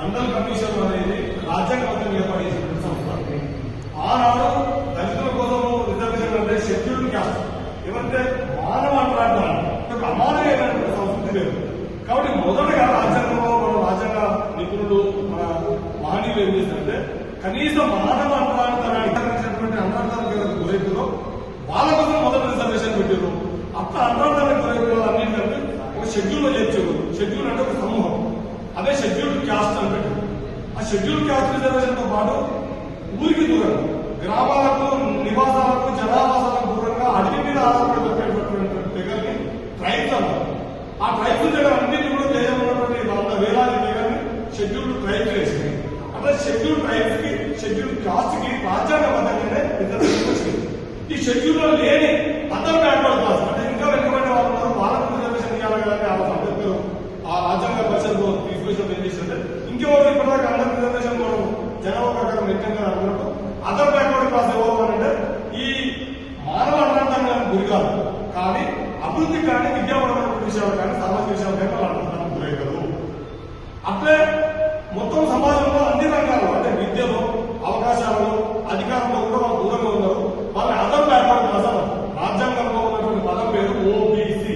Mandal commission అనేది రాజ్యాంగబద్ధంగా ఏర్పాటు చేసినటువంటి సంస్థ. ఆనాడు దళితుల కోసం రిజర్వేషన్ అంటే షెడ్యూల్ క్యాస్ట్ ఏమంటే మానవ అంటారు ఒక సంస్కృతి లేదు. కాబట్టి మొదటగా రాజ్యాంగంలో మన రాజ్యాంగ నిపుణులు మన మహనీయులు ఏం చేశారంటే కనీసం మానవ అంతరాంతరానికి సంబంధించినటువంటి అంతరాంతరానికి వాళ్ళ కోసం మొదటి రిజర్వేషన్ పెట్టారు. అప్పుడు అంతరాంతరానికి గురైతులు అన్నింటికంటే ఒక షెడ్యూల్ చేర్చారు. షెడ్యూల్ అంటే ఒక సమూహం. అదే షెడ్యూల్ క్యాస్ట్ అని ఆ షెడ్యూల్ క్యాస్ట్ రిజర్వేషన్తో పాటు ఊరికి దూరంగా గ్రామాలకు నివాసాలకు జనావాసాలకు దూరంగా అడవి మీద ఆధారపడి బతికేటటువంటి తెగల్ని ట్రైబ్స్ అన్నారు ఆ ట్రైబ్స్ దగ్గర అన్నింటినీ కూడా దేశంలో ఉన్నటువంటి వంద వేలాది తెగల్ని షెడ్యూల్ ట్రైబ్స్ వేసింది అట్లా షెడ్యూల్ ట్రైబ్స్కి షెడ్యూల్ కాస్ట్కి రాజ్యాంగబద్ధంగానే రిజర్వేషన్ వచ్చింది. ఈ షెడ్యూల్లో లేని అదర్ బ్యాక్వర్డ్ క్లాస్ అంటే ఇంకా వెనుకబడిన వాళ్ళు ఉన్నారు వాళ్ళకు రిజర్వేషన్ ఇవ్వాలి కదా అని ఆ అంబేద్కర్ ఆ రాజ్యాంగ పరిషత్ తీసుకొచ్చిన ఏం చేసిందంటే ఇంకెవరు ఇప్పటిదాకా అందరి రిజర్వేషన్ మనం జనాభా ప్రకారం వ్యక్తంగా అనుకున్నట్టు అదర్ బ్యాక్వర్డ్ క్లాస్ ఎవరు ఈ మానవ అనంతానికి గురి కాదు. కానీ అభివృద్ధి కానీ విద్యాపరమైన విషయాలు కానీ సామాజిక విషయాలు కానీ వాళ్ళు అనంతానికి గురవుతారు అట్లే మొత్తం సమాజంలో అన్ని రంగాల్లో అంటే విద్యలో అవకాశాలలో అధికారంలో కూడా వాళ్ళు దూరంగా ఉన్నారు. వాళ్ళని అదర్ బ్యాక్వర్డ్ క్లాస్ అన్నారు. రాజ్యాంగంలో ఉన్నటువంటి పదం పేరు ఓబీసీ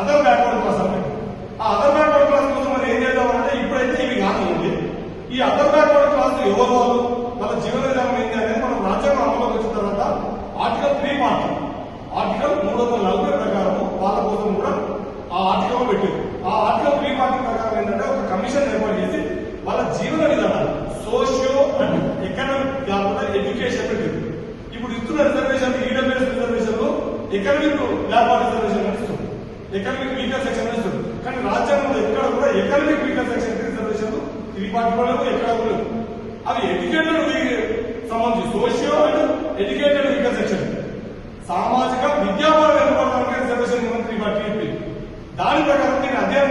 అదర్ బ్యాక్వర్డ్ క్లాస్ అన్నట్టు ఆ అదర్ బ్యాక్వర్డ్ క్లాస్ కోసం మనం ఏం చేద్దామంటే ఇప్పుడైతే ఇవి కానివ్వండి ఈ అదర్ బ్యాక్వర్డ్ క్లాస్ ఎవరు వాళ్ళు వాళ్ళ జీవన విధానం ఏంటి అనేది మనం రాజ్యాంగం అమలులోకి వచ్చిన తర్వాత ఆర్టికల్ త్రీ పార్టీ ఆర్టికల్ మూడు వందల నలభై ప్రకారం వాళ్ళ కోసం కూడా ఆ ఆర్టికల్ పెట్టారు. ఆ ఆర్టికల్ త్రీ పార్టీ ప్రకారం ఏంటంటే ఒక కమిషన్ ఏర్పాటు చేసి వాళ్ళ జీవన విధానాలు సోషియో అండ్ ఎకనామిక్ కాకుండా ఎడ్యుకేషన్ పెట్టారు. ఇప్పుడు ఇస్తున్న రిజర్వేషన్ ఈడబ్ల్యూఎస్ రిజర్వేషన్లో ఎకనామిక్ వ్యాపార రిజర్వేషన్ ఇస్తుంది ఎకనామిక్ వీకర్ సెక్షన్ ఇస్తుంది కానీ రాజ్యాంగంలో ఎక్కడ కూడా economic weaker section reservation three లేవు ఎక్కడ లేవు. అవి ఎడ్యుకేటెడ్ సంబంధించి socio and educated weaker section సామాజిక విద్యాపర రిజర్వేషన్ త్రీ పార్టీ దాని ప్రకారం నేను అధ్యయనం